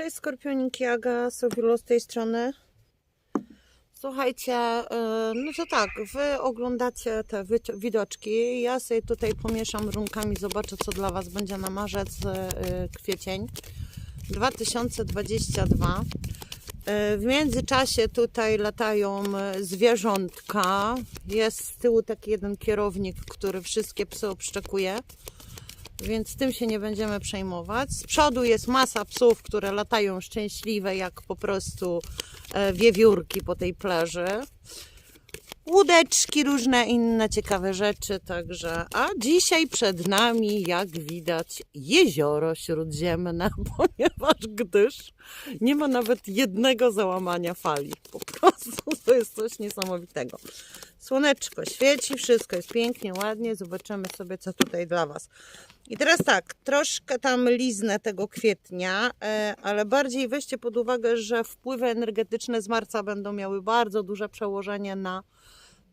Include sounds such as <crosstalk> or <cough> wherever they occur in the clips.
Cześć Skorpioniki, Aga, Sofiulo z tej strony. Słuchajcie, yy, no to tak, wy oglądacie te widoczki, ja sobie tutaj pomieszam runkami, zobaczę co dla was będzie na marzec, yy, kwiecień 2022. Yy, W międzyczasie tutaj latają zwierzątka. Jest z tyłu taki jeden kierownik, który wszystkie psy obszczekuje więc tym się nie będziemy przejmować. Z przodu jest masa psów, które latają szczęśliwe jak po prostu e, wiewiórki po tej plaży. Łódeczki, różne inne ciekawe rzeczy, także. A dzisiaj przed nami, jak widać, jezioro śródziemne, <laughs> ponieważ gdyż nie ma nawet jednego załamania fali. Po prostu to jest coś niesamowitego. Słoneczko świeci, wszystko jest pięknie, ładnie. Zobaczymy sobie, co tutaj dla Was. I teraz tak, troszkę tam liznę tego kwietnia, e, ale bardziej weźcie pod uwagę, że wpływy energetyczne z marca będą miały bardzo duże przełożenie na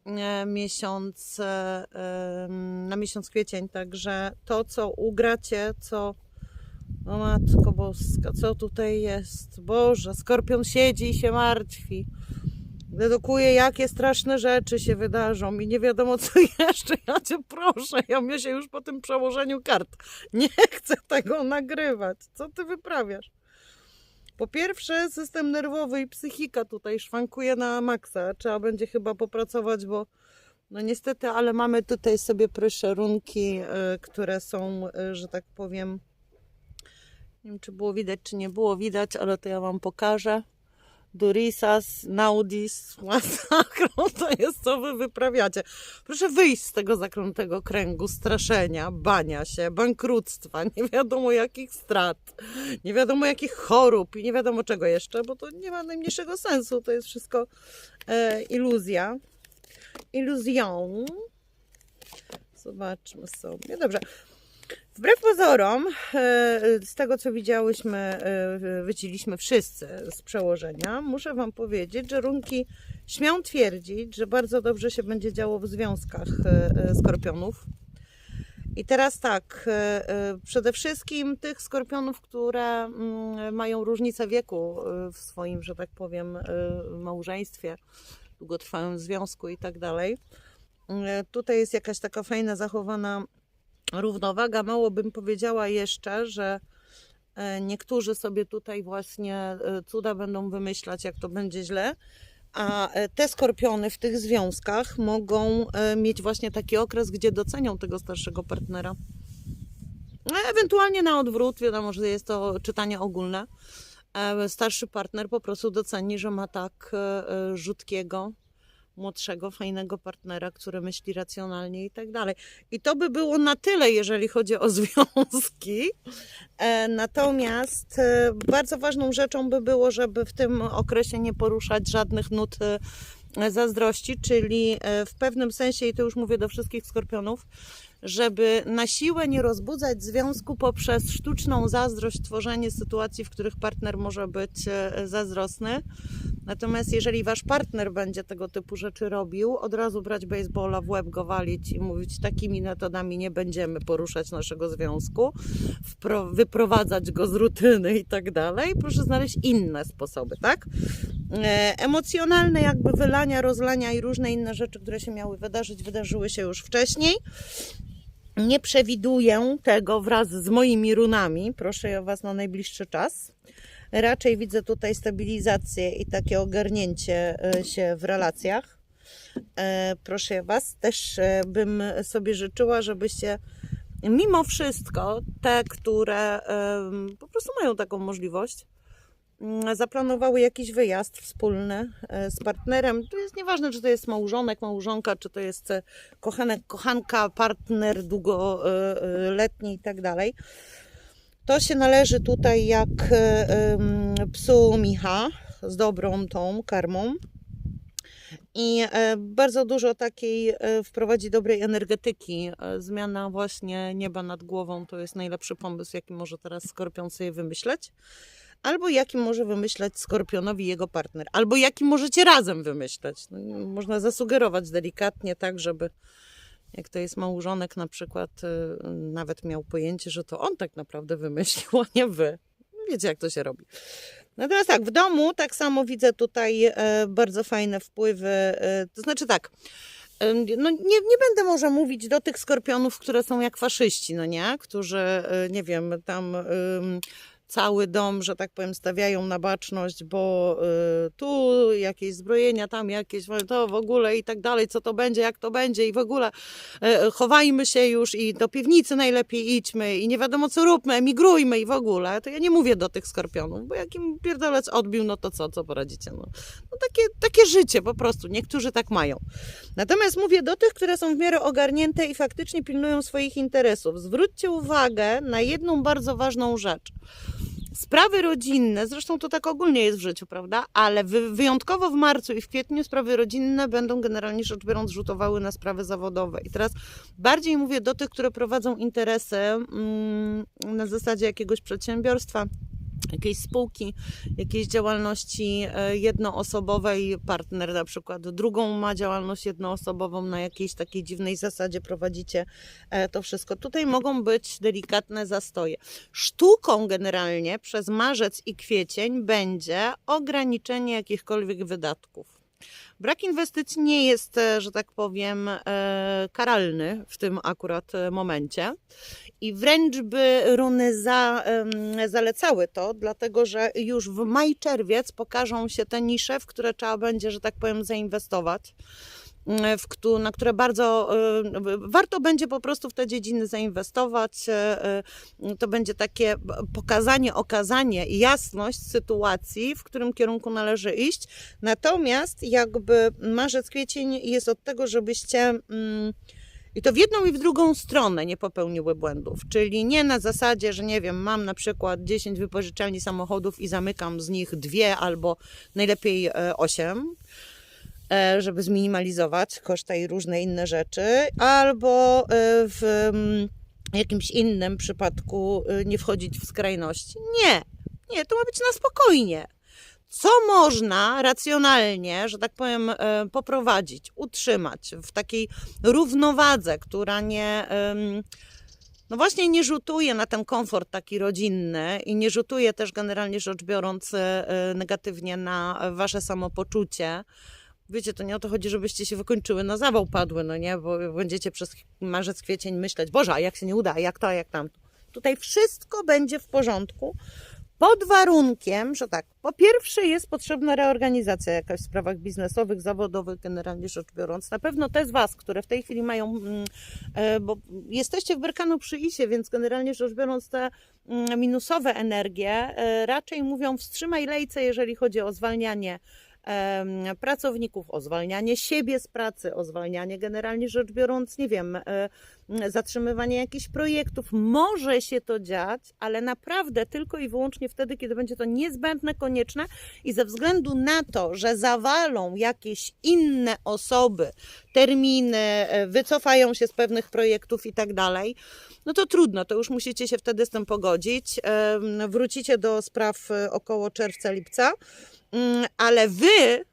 e, miesiąc, e, na miesiąc kwiecień. Także to, co ugracie, co. O matko boska, co tutaj jest? Boże, skorpion siedzi i się martwi. Dedukuje, jakie straszne rzeczy się wydarzą i nie wiadomo co <laughs> jeszcze. Ja cię proszę, ja mnie się już po tym przełożeniu kart. <laughs> Nie chcę tego nagrywać. Co ty wyprawiasz? Po pierwsze, system nerwowy i psychika tutaj szwankuje na maksa. Trzeba będzie chyba popracować, bo no niestety, ale mamy tutaj sobie proszerunki, y, które są, y, że tak powiem, nie wiem czy było widać, czy nie było widać, ale to ja Wam pokażę. Durisas, Naudis, Masakrą, to jest co wy wyprawiacie. Proszę wyjść z tego zakrętego kręgu straszenia, bania się, bankructwa, nie wiadomo jakich strat, nie wiadomo jakich chorób i nie wiadomo czego jeszcze, bo to nie ma najmniejszego sensu, to jest wszystko e, iluzja. Iluzją. Zobaczmy sobie. Dobrze. Wbrew pozorom, e, z tego co widziałyśmy, e, wyciliśmy wszyscy z przełożenia, muszę Wam powiedzieć, że runki śmią twierdzić, że bardzo dobrze się będzie działo w związkach e, skorpionów. I teraz tak, przede wszystkim tych skorpionów, które mm, mają różnicę wieku w swoim, że tak powiem, małżeństwie, długotrwałym związku i tak dalej. Tutaj jest jakaś taka fajna, zachowana równowaga. Mało bym powiedziała jeszcze, że e, niektórzy sobie tutaj właśnie e, cuda będą wymyślać, jak to będzie źle. A e, te skorpiony w tych związkach mogą mieć właśnie taki okres, gdzie docenią tego starszego partnera. Ewentualnie na odwrót, wiadomo, że jest to czytanie ogólne. Starszy partner po prostu doceni, że ma tak rzutkiego, młodszego, fajnego partnera, który myśli racjonalnie i tak dalej. I to by było na tyle, jeżeli chodzi o <laughs> związki. E, Natomiast e, bardzo ważną rzeczą by było, żeby w tym okresie nie poruszać żadnych nut e, zazdrości, czyli w pewnym sensie, i to już mówię do wszystkich skorpionów, żeby na siłę nie rozbudzać związku poprzez sztuczną zazdrość, tworzenie sytuacji, w których partner może być e, zazdrosny. Natomiast jeżeli wasz partner będzie tego typu rzeczy robił, od razu brać baseballa w łeb go walić i mówić takimi metodami nie będziemy poruszać naszego związku, wyprowadzać go z rutyny i tak dalej. Proszę znaleźć inne sposoby, tak? E, Emocjonalne jakby wylania, rozlania i różne inne rzeczy, które się miały wydarzyć, wydarzyły się już wcześniej. Nie przewiduję tego wraz z moimi runami. Proszę o Was na najbliższy czas. Raczej widzę tutaj stabilizację i takie ogarnięcie e, się w relacjach. E, Proszę Was, też bym sobie życzyła, żebyście mimo wszystko te, które po prostu mają taką możliwość, zaplanowały jakiś wyjazd wspólny e, z partnerem. To jest nieważne, czy to jest małżonek, małżonka, czy to jest e, kochanek, kochanka, partner długoletni i tak dalej. To się należy tutaj jak e, psu Micha z dobrą tą karmą. I bardzo dużo takiej wprowadzi dobrej energetyki. Zmiana właśnie nieba nad głową to jest najlepszy pomysł, jaki może teraz Skorpion sobie wymyśleć. Albo jaki może wymyśleć Skorpionowi jego partner. Albo jaki możecie razem wymyśleć. No, można zasugerować delikatnie tak, żeby jak to jest małżonek na przykład, y, nawet miał pojęcie, że to on tak naprawdę wymyślił, a nie wy. wiecie jak to się robi. Natomiast tak, w domu tak samo widzę tutaj e, bardzo fajne wpływy, e, to znaczy tak, no nie, nie będę może mówić do tych skorpionów, które są jak faszyści, no nie? Którzy, nie wiem, tam cały dom, że tak powiem, stawiają na baczność, bo y, tu jakieś zbrojenia, tam jakieś, to w ogóle i tak dalej, co to będzie, jak to będzie i w ogóle e, chowajmy się już i do piwnicy najlepiej idźmy i nie wiadomo co róbmy, emigrujmy i w ogóle. To ja nie mówię do tych skorpionów, bo jak im pierdolec odbił, no to co, co poradzicie? No, no takie, takie życie po prostu, niektórzy tak mają. Natomiast mówię do tych, które są w miarę ogarnięte i faktycznie pilnują swoich interesów. Zwróćcie uwagę na jedną bardzo ważną rzecz. Sprawy rodzinne, zresztą to tak ogólnie jest w życiu, prawda? Ale wy, wyjątkowo w marcu i w kwietniu sprawy rodzinne będą generalnie rzecz biorąc rzutowały na sprawy zawodowe. I teraz bardziej mówię do tych, które prowadzą interesy mm, na zasadzie jakiegoś przedsiębiorstwa, jakiejś spółki, jakiejś działalności e, jednoosobowej, partner na przykład drugą ma działalność jednoosobową, na jakiejś takiej dziwnej zasadzie prowadzicie e, to wszystko. Tutaj mogą być delikatne zastoje. Sztuką generalnie przez marzec i kwiecień będzie ograniczenie jakichkolwiek wydatków. Brak inwestycji nie jest, e, że tak powiem, e, karalny w tym akurat e, momencie. I wręcz by runy za, zalecały to, dlatego że już w maj, czerwiec pokażą się te nisze, w które trzeba będzie, że tak powiem, zainwestować. M, W, na które bardzo e, warto będzie po prostu w te dziedziny zainwestować. e, e, To będzie takie pokazanie, okazanie, jasność sytuacji, w którym kierunku należy iść. Natomiast jakby marzec, kwiecień jest od tego, żebyście mm, i to w jedną i w drugą stronę nie popełniły błędów. Czyli nie na zasadzie, że nie wiem, mam na przykład 10 wypożyczalni samochodów i zamykam z nich dwie albo najlepiej e, 8 żeby zminimalizować koszta i różne inne rzeczy, albo e, w mm, jakimś innym przypadku e, nie wchodzić w skrajności. Nie, nie, to ma być na spokojnie co można racjonalnie, że tak powiem, e, poprowadzić, utrzymać w takiej równowadze, która nie. No właśnie nie rzutuje na ten komfort taki rodzinny i nie rzutuje też generalnie rzecz biorąc e, e, negatywnie na wasze samopoczucie. Wiecie, to nie o to chodzi, żebyście się wykończyły na zawał padły, no nie? Bo będziecie przez marzec, kwiecień myśleć, Boże, a jak się nie uda, jak to, a jak tamto. Tutaj wszystko będzie w porządku, pod warunkiem, że tak, po pierwsze jest potrzebna reorganizacja jakaś w sprawach biznesowych, zawodowych, generalnie rzecz biorąc. Na pewno te z Was, które w tej chwili mają, mm, e, bo jesteście w Berkanu przy ISie, więc generalnie rzecz biorąc te mm, minusowe energie e, raczej mówią wstrzymaj lejce, jeżeli chodzi o zwalnianie pracowników, o zwalnianie siebie z pracy, o zwalnianie generalnie rzecz biorąc, nie wiem, e, zatrzymywanie jakichś projektów. Może się to dziać, ale naprawdę tylko i wyłącznie wtedy, kiedy będzie to niezbędne, konieczne i ze względu na to, że zawalą jakieś inne osoby terminy, e, wycofają się z pewnych projektów i tak dalej, no to trudno, to już musicie się wtedy z tym pogodzić. Wrócicie do spraw e, około czerwca, lipca, ale wy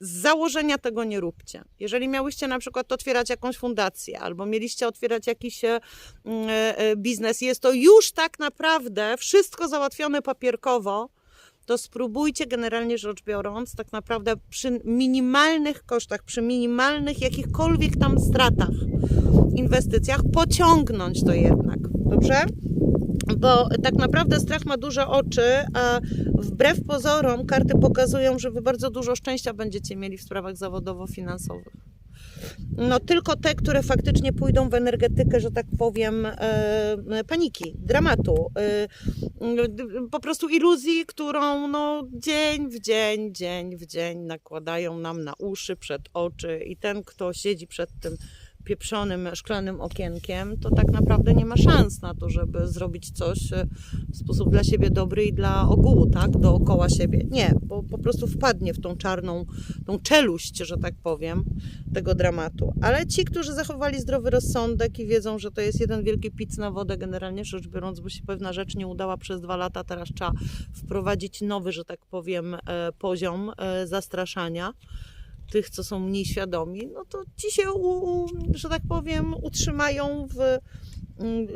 z założenia tego nie róbcie. Jeżeli miałyście na przykład otwierać jakąś fundację albo mieliście otwierać jakiś e, mm, e, biznes, jest to już tak naprawdę wszystko załatwione papierkowo, to spróbujcie generalnie rzecz biorąc, tak naprawdę przy minimalnych kosztach, przy minimalnych jakichkolwiek tam stratach, inwestycjach, pociągnąć to jednak. Dobrze? Bo tak naprawdę strach ma duże oczy, a wbrew pozorom karty pokazują, że wy bardzo dużo szczęścia będziecie mieli w sprawach zawodowo-finansowych. No tylko te, które faktycznie pójdą w energetykę, że tak powiem, e, paniki, dramatu, e, po prostu iluzji, którą no, dzień w dzień, dzień w dzień nakładają nam na uszy, przed oczy i ten, kto siedzi przed tym pieprzonym szklanym okienkiem, to tak naprawdę nie ma szans na to, żeby zrobić coś e, w sposób dla siebie dobry i dla ogółu, tak, dookoła siebie. Nie, bo po prostu wpadnie w tą czarną, tą czeluść, że tak powiem, tego dramatu. Ale ci, którzy zachowali zdrowy rozsądek i wiedzą, że to jest jeden wielki pic na wodę, generalnie rzecz biorąc, bo się pewna rzecz nie udała przez dwa lata, teraz trzeba wprowadzić nowy, że tak powiem, e, poziom e, zastraszania tych, co są mniej świadomi, no to ci się, u, że tak powiem, utrzymają w, mm,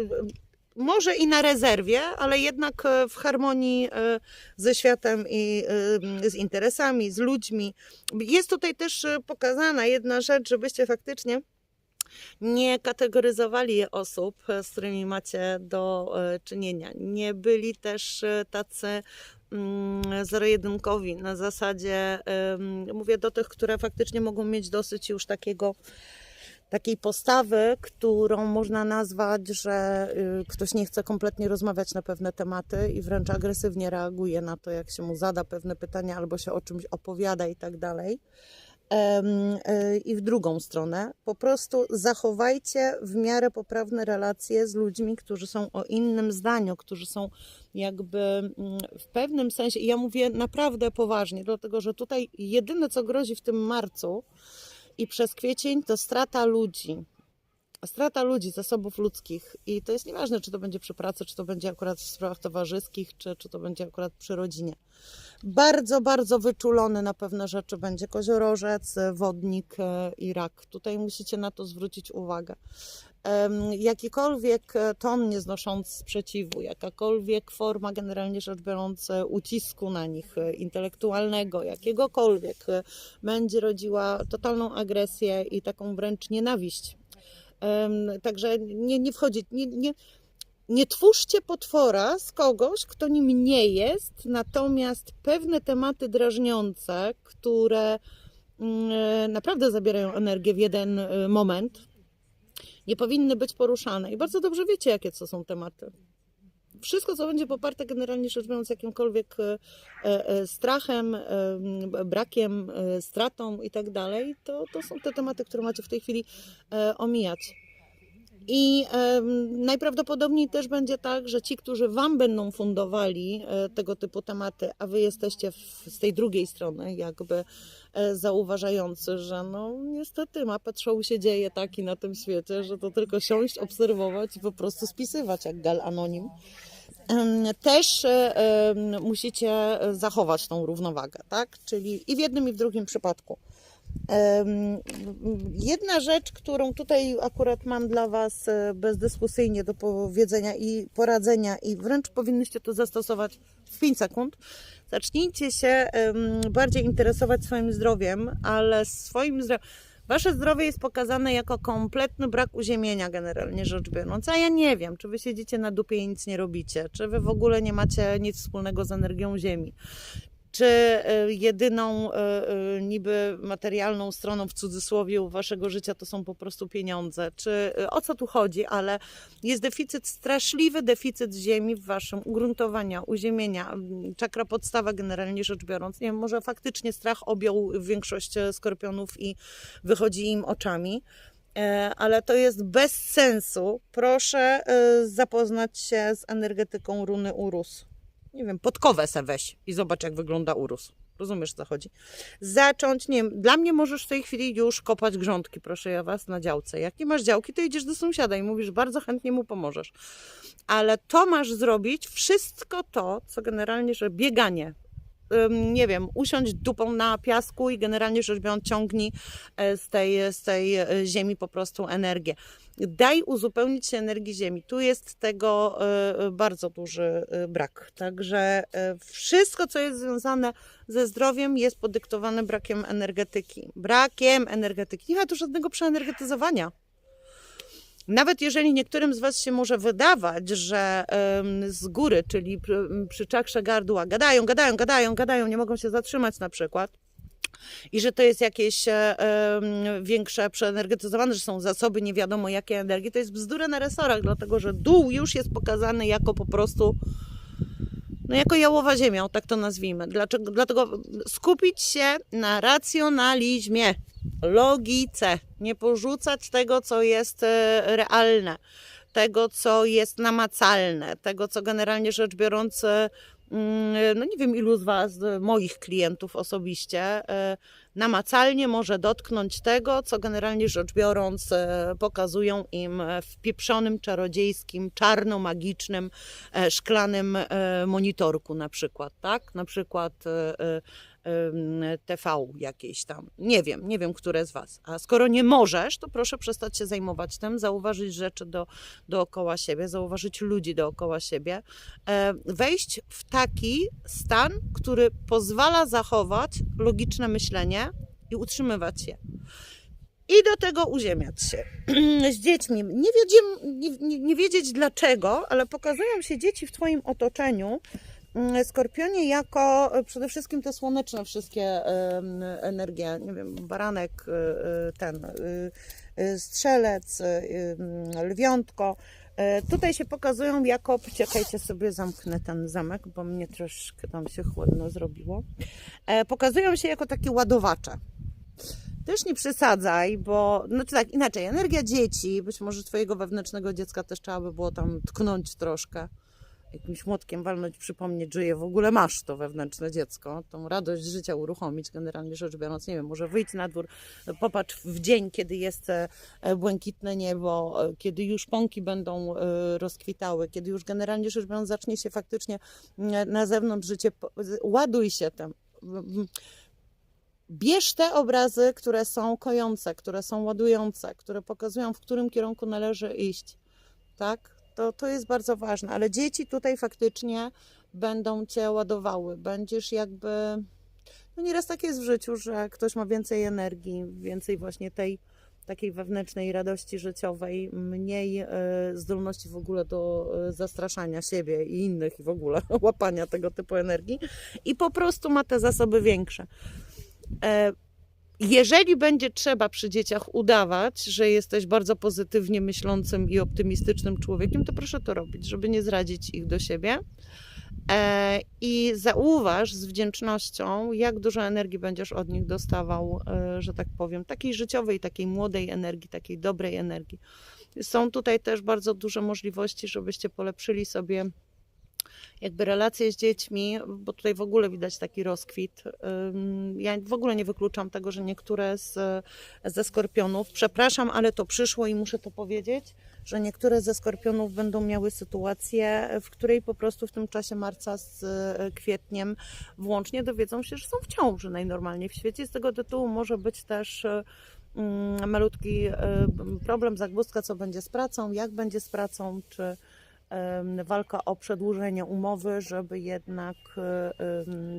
może i na rezerwie, ale jednak e, w harmonii e, ze światem i e, z interesami, z ludźmi. Jest tutaj też pokazana jedna rzecz, żebyście faktycznie nie kategoryzowali osób, z którymi macie do czynienia. Nie byli też tacy zero-jedynkowi na zasadzie, mówię do tych, które faktycznie mogą mieć dosyć już takiego takiej postawy, którą można nazwać, że y, ktoś nie chce kompletnie rozmawiać na pewne tematy i wręcz agresywnie reaguje na to, jak się mu zada pewne pytania albo się o czymś opowiada i tak dalej. Y, I w drugą stronę, po prostu zachowajcie w miarę poprawne relacje z ludźmi, którzy są o innym zdaniu, którzy są jakby mm, w pewnym sensie, ja mówię naprawdę poważnie, dlatego że tutaj jedyne, co grozi w tym marcu, i przez kwiecień to strata ludzi. Strata ludzi, zasobów ludzkich. I to jest nieważne, czy to będzie przy pracy, czy to będzie akurat w sprawach towarzyskich, czy, czy to będzie akurat przy rodzinie. Bardzo, bardzo wyczulony na pewne rzeczy będzie koziorożec, wodnik e, i rak. Tutaj musicie na to zwrócić uwagę. Jakikolwiek ton nieznoszący sprzeciwu, jakakolwiek forma, generalnie rzecz biorąc, e, ucisku na nich e, intelektualnego, jakiegokolwiek, będzie rodziła totalną agresję i taką wręcz nienawiść. Także nie, nie wchodzi, nie, nie, nie twórzcie potwora z kogoś, kto nim nie jest, natomiast pewne tematy drażniące, które mm, e, naprawdę zabierają energię w jeden e, moment, nie powinny być poruszane. I bardzo dobrze wiecie, jakie to są tematy. Wszystko, co będzie poparte generalnie rzecz biorąc jakimkolwiek e, e, strachem, e, brakiem, e, stratą i tak dalej, to, to są te tematy, które macie w tej chwili omijać. I em, najprawdopodobniej też będzie tak, że ci, którzy Wam będą fundowali e, tego typu tematy, a Wy jesteście w, z tej drugiej strony, jakby e, zauważający, że no niestety mapę show się dzieje taki na tym świecie, że to tylko siąść, obserwować i po prostu spisywać jak gal anonim. Też e, musicie zachować tą równowagę, tak? Czyli i w jednym, i w drugim przypadku. Jedna rzecz, którą tutaj akurat mam dla Was e, bezdyskusyjnie do powiedzenia i poradzenia, i wręcz powinnyście to zastosować w 5 sekund. Zacznijcie się bardziej interesować swoim zdrowiem, ale swoim zdrowiem. Wasze zdrowie jest pokazane jako kompletny brak uziemienia, generalnie rzecz biorąc. A ja nie wiem, czy wy siedzicie na dupie i nic nie robicie, czy wy w ogóle nie macie nic wspólnego z energią Ziemi czy e, jedyną e, e, niby materialną stroną w cudzysłowie waszego życia to są po prostu pieniądze, czy o co tu chodzi, ale jest deficyt, straszliwy deficyt ziemi w waszym ugruntowania, uziemienia, czakra podstawa generalnie rzecz biorąc. Nie wiem, może faktycznie strach objął większość skorpionów i wychodzi im oczami. Ale to jest bez sensu. Proszę zapoznać się z energetyką runy Urus nie wiem, podkowę se weź i zobacz, jak wygląda urósł. Rozumiesz, co chodzi? Zacząć, nie wiem, dla mnie możesz w tej chwili już kopać grządki, proszę ja was, na działce. Jak nie masz działki, to idziesz do sąsiada i mówisz, bardzo chętnie mu pomożesz. Ale to masz zrobić, wszystko to, co generalnie, że bieganie, nie wiem, usiąść dupą na piasku i generalnie rzecz biorąc ciągnij e, z tej, z tej e, ziemi po prostu energię. Daj uzupełnić się energii ziemi. Tu jest tego e, bardzo duży brak. Także wszystko, co jest związane ze zdrowiem, jest podyktowane brakiem energetyki. Brakiem energetyki. Nie ma tu żadnego przeenergetyzowania. Nawet jeżeli niektórym z Was się może wydawać, że z góry, czyli przy, czakrze gardła, gadają, gadają, gadają, gadają, nie mogą się zatrzymać na przykład, i że to jest jakieś e, większe przeenergetyzowane, że są zasoby nie wiadomo jakiej energii, to jest bzdura na resorach, dlatego że dół już jest pokazany jako po prostu no jako jałowa ziemia, o tak to nazwijmy. Dlaczego? Dlatego skupić się na racjonalizmie, logice, nie porzucać tego, co jest e, realne, tego, co jest namacalne, tego, co generalnie rzecz biorąc, e, no nie wiem ilu z Was, e, moich klientów osobiście, e, namacalnie może dotknąć tego, co generalnie rzecz biorąc e, pokazują im w pieprzonym, czarodziejskim, czarno-magicznym, szklanym monitorku na przykład, tak? Na przykład TV jakieś tam. Nie wiem, nie wiem, które z Was. A skoro nie możesz, to proszę przestać się zajmować tym, zauważyć rzeczy do, dookoła siebie, zauważyć ludzi dookoła siebie, e, wejść w taki stan, który pozwala zachować logiczne myślenie i utrzymywać je. I do tego uziemiać się <clears throat> z dziećmi. Nie, nie, nie, nie wiedzieć dlaczego, ale pokazują się dzieci w Twoim otoczeniu, Skorpionie jako e, przede wszystkim te słoneczne wszystkie energie, nie wiem, baranek, e, e, ten strzelec, lwiątko. Tutaj się pokazują jako, poczekajcie sobie, zamknę ten zamek, bo mnie troszkę tam się chłodno zrobiło. Pokazują się jako takie ładowacze. Też nie przesadzaj, bo, znaczy tak, inaczej, energia dzieci, być może twojego wewnętrznego dziecka też trzeba by było tam tknąć troszkę, jakimś młotkiem walnąć, przypomnieć, że je w ogóle masz, to wewnętrzne dziecko, tą radość życia uruchomić, generalnie rzecz biorąc, nie wiem, może wyjdź na dwór, popatrz w dzień, kiedy jest e, e, błękitne niebo, e, kiedy już pąki będą rozkwitały, kiedy już generalnie rzecz biorąc zacznie się faktycznie na zewnątrz życie, ładuj się tym. Bierz te obrazy, które są kojące, które są ładujące, które pokazują, w którym kierunku należy iść. Tak? To, to jest bardzo ważne, ale dzieci tutaj faktycznie będą cię ładowały. Będziesz jakby. No nieraz tak jest w życiu, że ktoś ma więcej energii, więcej właśnie tej takiej wewnętrznej radości życiowej, mniej e, zdolności w ogóle do e, zastraszania siebie i innych i w ogóle <laughs> łapania tego typu energii i po prostu ma te zasoby większe. E, jeżeli będzie trzeba przy dzieciach udawać, że jesteś bardzo pozytywnie myślącym i optymistycznym człowiekiem, to proszę to robić, żeby nie zradzić ich do siebie. E, I zauważ z wdzięcznością, jak dużo energii będziesz od nich dostawał, e, że tak powiem, takiej życiowej, takiej młodej energii, takiej dobrej energii. Są tutaj też bardzo duże możliwości, żebyście polepszyli sobie jakby relacje z dziećmi, bo tutaj w ogóle widać taki rozkwit. Ja w ogóle nie wykluczam tego, że niektóre z, ze skorpionów, przepraszam, ale to przyszło i muszę to powiedzieć, że niektóre ze skorpionów będą miały sytuację, w której po prostu w tym czasie marca z e, kwietniem włącznie dowiedzą się, że są w ciąży najnormalniej w świecie. Z tego tytułu może być też e, mm, malutki e, problem, zagwozdka, co będzie z pracą, jak będzie z pracą, czy walka o przedłużenie umowy, żeby jednak, e,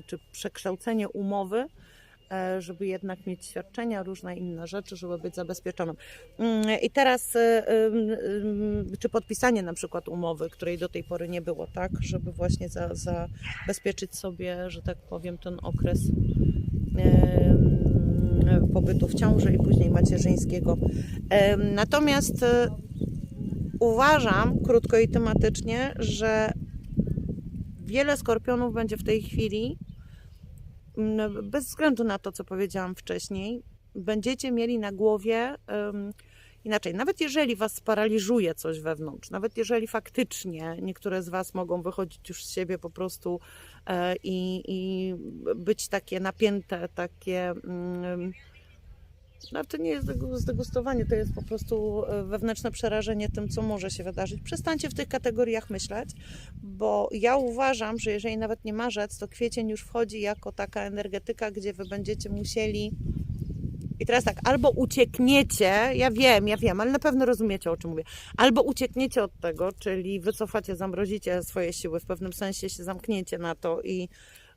czy przekształcenie umowy, e, żeby jednak mieć świadczenia, różne inne rzeczy, żeby być zabezpieczonym. Mm, I teraz, e, czy podpisanie na przykład umowy, której do tej pory nie było, tak, żeby właśnie za, zabezpieczyć sobie, że tak powiem, ten okres pobytu w ciąży i później macierzyńskiego. Natomiast uważam, krótko i tematycznie, że wiele skorpionów będzie w tej chwili, mm, bez względu na to, co powiedziałam wcześniej, będziecie mieli na głowie em, inaczej. Nawet jeżeli Was sparaliżuje coś wewnątrz, nawet jeżeli faktycznie niektóre z Was mogą wychodzić już z siebie po prostu e, i, i być takie napięte, takie. mm, no to nie jest zdegu- zdegustowanie, to jest po prostu e, wewnętrzne przerażenie tym, co może się wydarzyć. Przestańcie w tych kategoriach myśleć, bo ja uważam, że jeżeli nawet nie marzec, to kwiecień już wchodzi jako taka energetyka, gdzie wy będziecie musieli. I teraz tak, albo uciekniecie, ja wiem, ja wiem, ale na pewno rozumiecie, o czym mówię. Albo uciekniecie od tego, czyli wycofacie, zamrozicie swoje siły, w pewnym sensie się zamkniecie na to i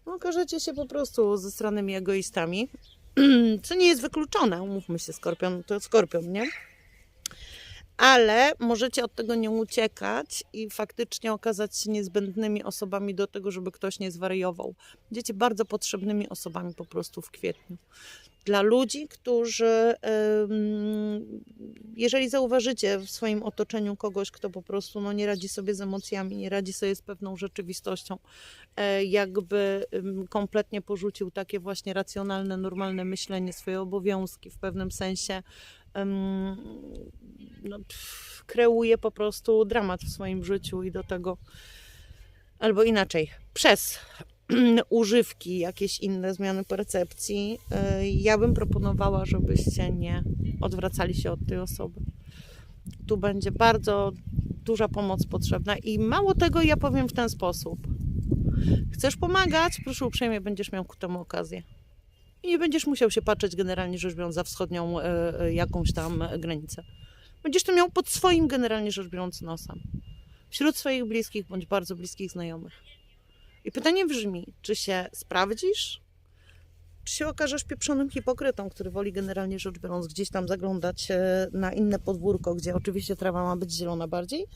okażecie się po prostu ze stronymi egoistami. <clears throat> Co nie jest wykluczone, umówmy się, skorpion to skorpion, nie? Ale możecie od tego nie uciekać i faktycznie okazać się niezbędnymi osobami do tego, żeby ktoś nie zwariował. Będziecie bardzo potrzebnymi osobami po prostu w kwietniu. Dla ludzi, którzy, jeżeli zauważycie w swoim otoczeniu kogoś, kto po prostu no, nie radzi sobie z emocjami, nie radzi sobie z pewną rzeczywistością, e, jakby kompletnie porzucił takie właśnie racjonalne, normalne myślenie, swoje obowiązki w pewnym sensie, no, kreuje po prostu dramat w swoim życiu i do tego, albo inaczej, przez <clears throat> używki, jakieś inne zmiany percepcji, y, ja bym proponowała, żebyście nie odwracali się od tej osoby. Tu będzie bardzo duża pomoc potrzebna i mało tego ja powiem w ten sposób. Chcesz pomagać? Proszę uprzejmie, będziesz miał ku temu okazję. I nie będziesz musiał się patrzeć generalnie rzecz biorąc za wschodnią e, e, jakąś tam granicę. Będziesz to miał pod swoim generalnie rzecz biorąc nosem. Wśród swoich bliskich bądź bardzo bliskich znajomych. I pytanie brzmi, czy się sprawdzisz, czy się okażesz pieprzonym hipokrytą, który woli generalnie rzecz biorąc gdzieś tam zaglądać e, na inne podwórko, gdzie oczywiście trawa ma być zielona bardziej,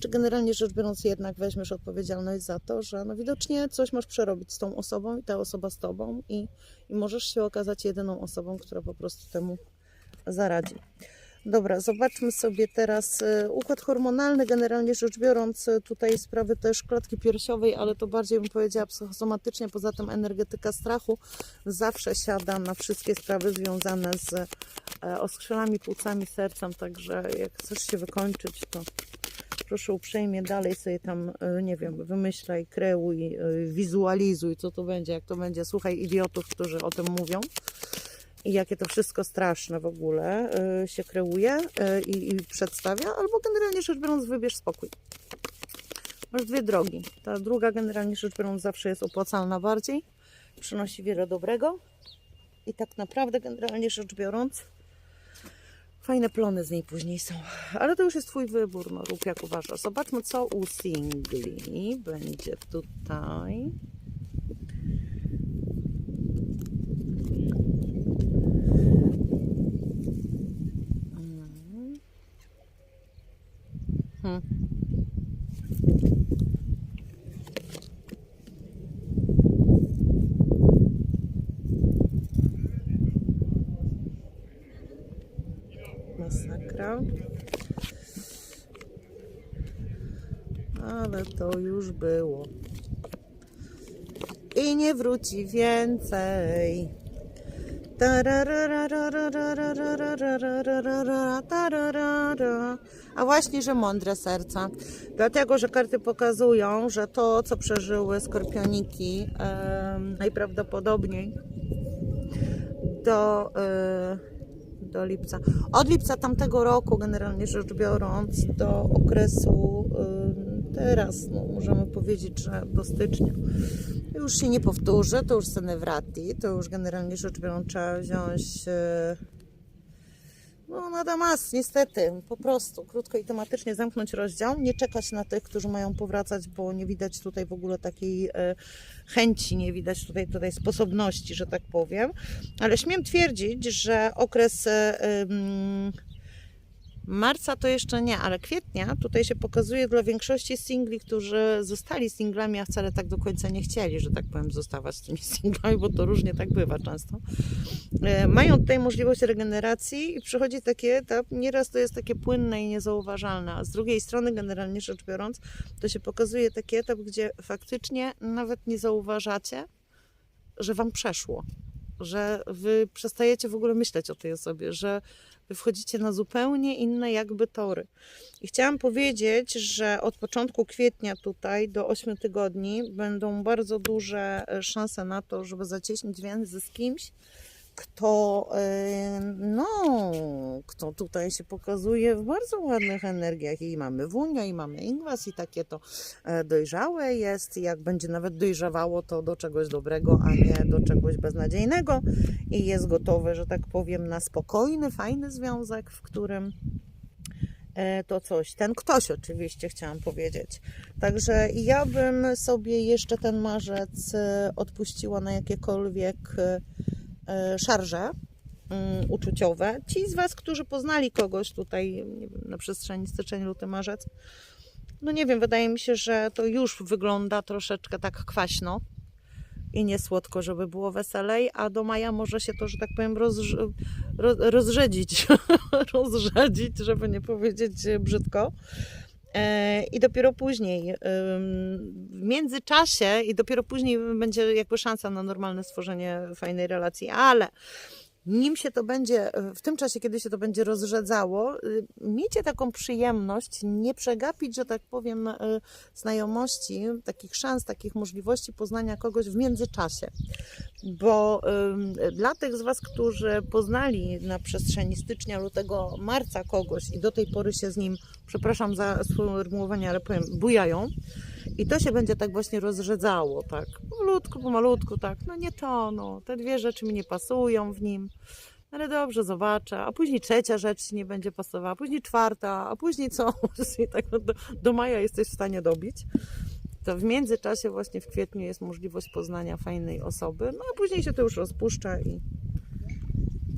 czy generalnie rzecz biorąc jednak weźmiesz odpowiedzialność za to, że no widocznie coś masz przerobić z tą osobą i ta osoba z tobą i, i możesz się okazać jedyną osobą, która po prostu temu zaradzi. Dobra, zobaczmy sobie teraz e, układ hormonalny, generalnie rzecz biorąc, e, tutaj sprawy też klatki piersiowej, ale to bardziej bym powiedziała psychosomatycznie, poza tym energetyka strachu zawsze siada na wszystkie sprawy związane z e, oskrzelami, płucami, sercem, także jak chcesz się wykończyć, to proszę uprzejmie dalej sobie tam, nie wiem, wymyślaj, kreuj, wizualizuj, co to będzie, jak to będzie, słuchaj idiotów, którzy o tym mówią i jakie to wszystko straszne w ogóle y, się kreuje y, i, przedstawia, albo generalnie rzecz biorąc wybierz spokój. Masz dwie drogi. Ta druga generalnie rzecz biorąc zawsze jest opłacalna bardziej, przynosi wiele dobrego i tak naprawdę generalnie rzecz biorąc fajne plony z niej później są. Ale to już jest Twój wybór, no rób jak uważasz. Zobaczmy co u singli będzie tutaj. było i nie wróci więcej. A właśnie, że mądre serca. Dlatego, że karty pokazują, że to, co przeżyły skorpioniki, najprawdopodobniej do, do lipca. Od lipca tamtego roku, generalnie rzecz biorąc, do okresu teraz, no, możemy powiedzieć, że do stycznia. Już się nie powtórzy, to już Senevrati, to już generalnie rzecz biorąc trzeba wziąć e, no, na Damas, niestety, po prostu, krótko i tematycznie zamknąć rozdział, nie czekać na tych, którzy mają powracać, bo nie widać tutaj w ogóle takiej e, chęci, nie widać tutaj, tutaj sposobności, że tak powiem, ale śmiem twierdzić, że okres e, marca to jeszcze nie, ale kwietnia tutaj się pokazuje dla większości singli, którzy zostali singlami, a wcale tak do końca nie chcieli, że tak powiem, zostawać z tymi <laughs> singlami, bo to różnie tak bywa często. E, Mają tutaj możliwość regeneracji i przychodzi taki etap, nieraz to jest takie płynne i niezauważalne, a z drugiej strony, generalnie rzecz biorąc, to się pokazuje taki etap, gdzie faktycznie nawet nie zauważacie, że wam przeszło, że wy przestajecie w ogóle myśleć o tej osobie, że wchodzicie na zupełnie inne jakby tory. I chciałam powiedzieć, że od początku kwietnia tutaj do 8 tygodni będą bardzo duże e, szanse na to, żeby zacieśnić więzy z kimś, kto, e, no, kto tutaj się pokazuje w bardzo ładnych energiach. I mamy Wunia, i mamy Ingwas, i takie to e, dojrzałe jest. Jak będzie nawet dojrzewało, to do czegoś dobrego, a nie do czegoś beznadziejnego. I jest gotowe, że tak powiem, na spokojny, fajny związek, w którym e, to coś, ten ktoś oczywiście chciałam powiedzieć. Także ja bym sobie jeszcze ten marzec odpuściła na jakiekolwiek szarże mm, uczuciowe. Ci z Was, którzy poznali kogoś tutaj wiem, na przestrzeni styczeń, luty, marzec, no nie wiem, wydaje mi się, że to już wygląda troszeczkę tak kwaśno i nie słodko, żeby było weselej, a do maja może się to, że tak powiem, rozrz- roz, rozrzedzić, <laughs> rozrzedzić, żeby nie powiedzieć brzydko. E, I dopiero później, w międzyczasie, i dopiero później będzie jakby szansa na normalne stworzenie fajnej relacji, ale nim się to będzie, w tym czasie, kiedy się to będzie rozrzedzało, y, miejcie taką przyjemność nie przegapić, że tak powiem, y, znajomości, takich szans, takich możliwości poznania kogoś w międzyczasie. Bo dla tych z Was, którzy poznali na przestrzeni stycznia, lutego, marca kogoś i do tej pory się z nim, przepraszam za sformułowanie, ale powiem, bujają, I to się będzie tak właśnie rozrzedzało, tak, pomalutku, pomalutku, tak, no nie to, no, te dwie rzeczy mi nie pasują w nim, ale dobrze, zobaczę, a później trzecia rzecz nie będzie pasowała, później czwarta, a później co, <laughs> i tak do, do maja jesteś w stanie dobić, to w międzyczasie właśnie w kwietniu jest możliwość poznania fajnej osoby, no a później się to już rozpuszcza i,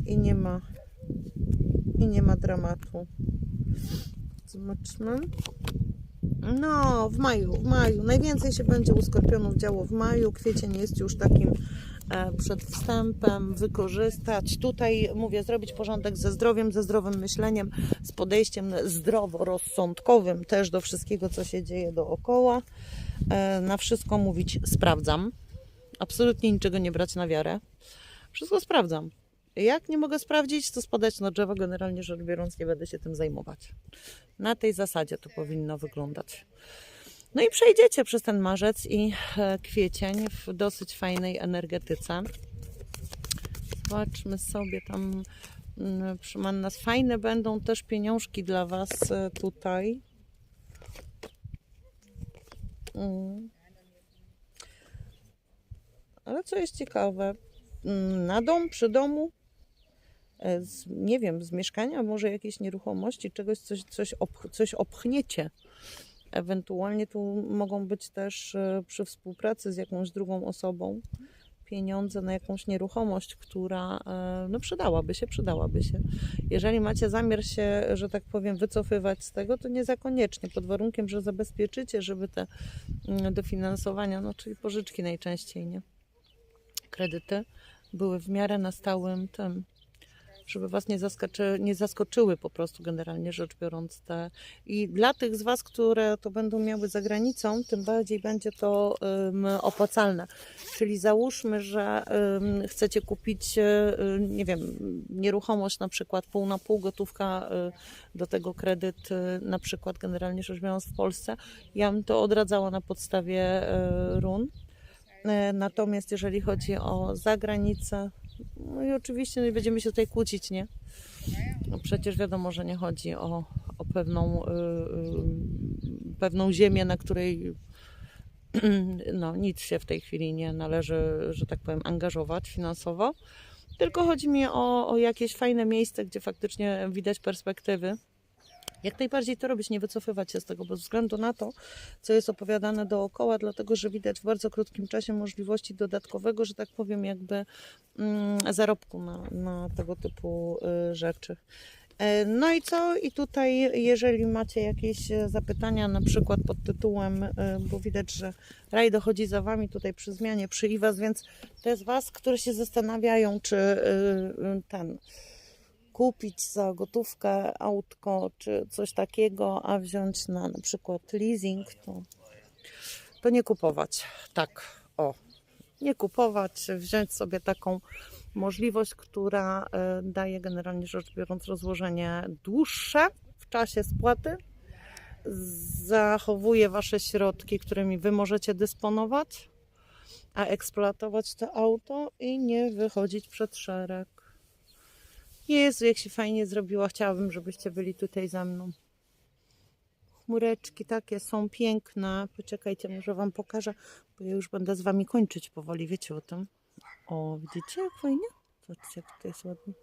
i nie ma i nie ma dramatu. Zobaczmy. No, w maju, w maju. Najwięcej się będzie u skorpionów działo w maju. Kwiecień jest już takim e, przed wstępem, wykorzystać. Tutaj mówię, zrobić porządek ze zdrowiem, ze zdrowym myśleniem, z podejściem zdroworozsądkowym też do wszystkiego, co się dzieje dookoła. E, na wszystko mówić sprawdzam. Absolutnie niczego nie brać na wiarę. Wszystko sprawdzam. Jak nie mogę sprawdzić, to spadać na drzewo, generalnie rzecz biorąc, nie będę się tym zajmować. Na tej zasadzie to powinno wyglądać. No i przejdziecie przez ten marzec i e, kwiecień w dosyć fajnej energetyce. Zobaczmy sobie tam mm, przy nas. Fajne będą też pieniążki dla Was e, tutaj. Mm. Ale co jest ciekawe, mm, na dom, przy domu, z, nie wiem, z mieszkania, może jakieś nieruchomości, czegoś, coś, coś, coś opchniecie. Ewentualnie tu mogą być też e, przy współpracy z jakąś drugą osobą pieniądze na jakąś nieruchomość, która e, no przydałaby się, przydałaby się. Jeżeli macie zamiar się, że tak powiem, wycofywać z tego, to nie za koniecznie, pod warunkiem, że zabezpieczycie, żeby te mm, dofinansowania, no czyli pożyczki najczęściej, nie? Kredyty były w miarę na stałym tym, żeby Was nie, zaskoczy, nie zaskoczyły po prostu generalnie rzecz biorąc te. I dla tych z Was, które to będą miały za granicą, tym bardziej będzie to um, opłacalne. Czyli załóżmy, że um, chcecie kupić, um, nie wiem, nieruchomość na przykład pół na pół, gotówka um, do tego kredyt, um, na przykład generalnie rzecz biorąc w Polsce. Ja bym to odradzała na podstawie um, run. Natomiast jeżeli chodzi o zagranicę, no i oczywiście no i będziemy się tutaj kłócić, nie? No przecież wiadomo, że nie chodzi o, o pewną, yy, pewną ziemię, na której <clears throat> no, nic się w tej chwili nie należy, że tak powiem, angażować finansowo. Tylko chodzi mi o, o jakieś fajne miejsce, gdzie faktycznie widać perspektywy. Jak najbardziej to robić, nie wycofywać się z tego bez względu na to, co jest opowiadane dookoła, dlatego że widać w bardzo krótkim czasie możliwości dodatkowego, że tak powiem, jakby mm, zarobku na, na tego typu y, rzeczy. E, No i co? I tutaj, jeżeli macie jakieś e, zapytania, na przykład pod tytułem, e, bo widać, że raj dochodzi za wami tutaj przy zmianie, przy i was, więc to jest was, które się zastanawiają, czy y, y, ten kupić za gotówkę autko czy coś takiego, a wziąć na na przykład leasing, to, to nie kupować. Tak, o, nie kupować, wziąć sobie taką możliwość, która e, daje generalnie rzecz biorąc rozłożenie dłuższe w czasie spłaty, zachowuje Wasze środki, którymi Wy możecie dysponować, a eksploatować to auto i nie wychodzić przed szereg. Jezu, jak się fajnie zrobiła. Chciałabym, żebyście byli tutaj ze mną. Chmureczki takie są piękne. Poczekajcie, może Wam pokażę, bo ja już będę z Wami kończyć powoli. Wiecie o tym? O, widzicie jak fajnie? Zobaczcie, jak to jest ładnie.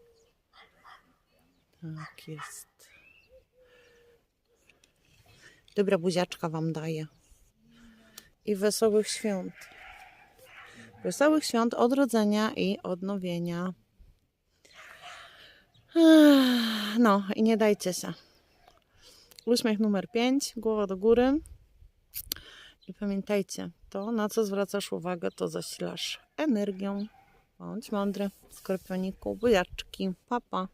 Tak jest. Dobra buziaczka Wam daję. I wesołych świąt. Wesołych świąt odrodzenia i odnowienia. No i nie dajcie się. Uśmiech numer 5, głowa do góry. I pamiętajcie, to na co zwracasz uwagę, to zasilasz energią. Bądź mądry, skorpioniku, bujaczki, papa.